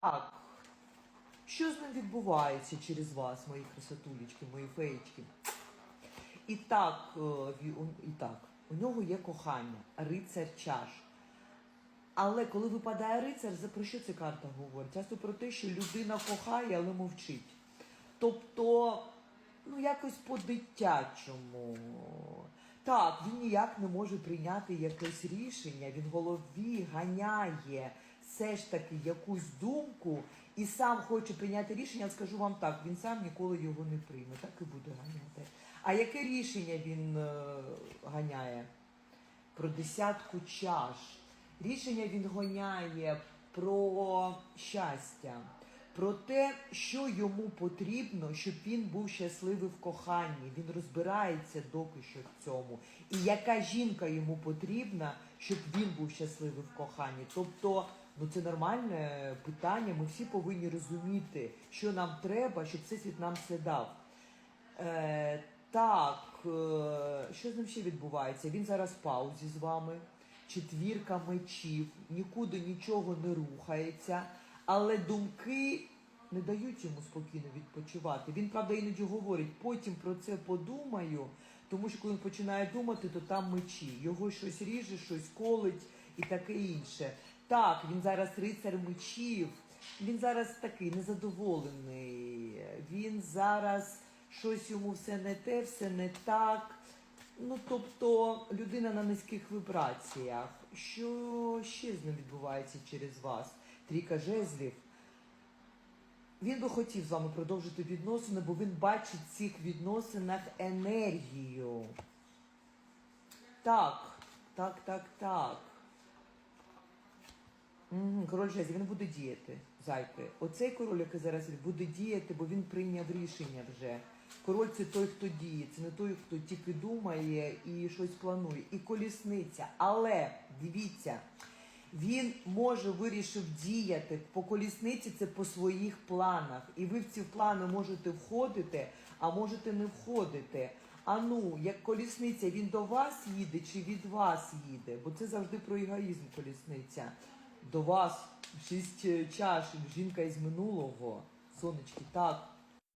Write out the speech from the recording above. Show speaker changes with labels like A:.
A: Так. Що з ним відбувається через вас, мої красотулечки, мої феєчки? І так, е, і так, у нього є кохання, рицар чаш. Але коли випадає рицар, за про що ця карта говорить? Часто про те, що людина кохає, але мовчить. Тобто, ну якось по-дитячому. Так, він ніяк не може прийняти якесь рішення, він в голові ганяє все ж таки якусь думку і сам хоче прийняти рішення, скажу вам так, він сам ніколи його не прийме, так і буде ганяти. А яке рішення він е, ганяє? Про десятку чаш. Рішення він гоняє про щастя, про те, що йому потрібно, щоб він був щасливий в коханні. Він розбирається доки що в цьому. І яка жінка йому потрібна, щоб він був щасливий в коханні. Тобто, ну це нормальне питання. Ми всі повинні розуміти, що нам треба, щоб всесвіт нам це дав. Е, так, е, що з ним ще відбувається? Він зараз в паузі з вами. Четвірка мечів, нікуди нічого не рухається, але думки не дають йому спокійно відпочивати. Він, правда, іноді говорить, потім про це подумаю, тому що коли він починає думати, то там мечі. Його щось ріже, щось колить і таке інше. Так, він зараз рицар мечів, він зараз такий незадоволений. Він зараз щось йому все не те, все не так. Ну, тобто людина на низьких вібраціях. Що ще з ним відбувається через вас? Трійка жезлів. Він би хотів з вами продовжити відносини, бо він бачить в цих відносинах енергію. Так, так, так, так. Король жезлів, він буде діяти, зайки. Оцей король, який зараз буде діяти, бо він прийняв рішення вже. Король це той, хто діє, це не той, хто тільки думає і щось планує. І колісниця. Але дивіться, він може вирішив діяти по колісниці, це по своїх планах. І ви в ці плани можете входити, а можете не входити. А ну, як колісниця, він до вас їде чи від вас їде? Бо це завжди про егоїзм колісниця. До вас шість е, чаш, жінка із минулого. Сонечки, так.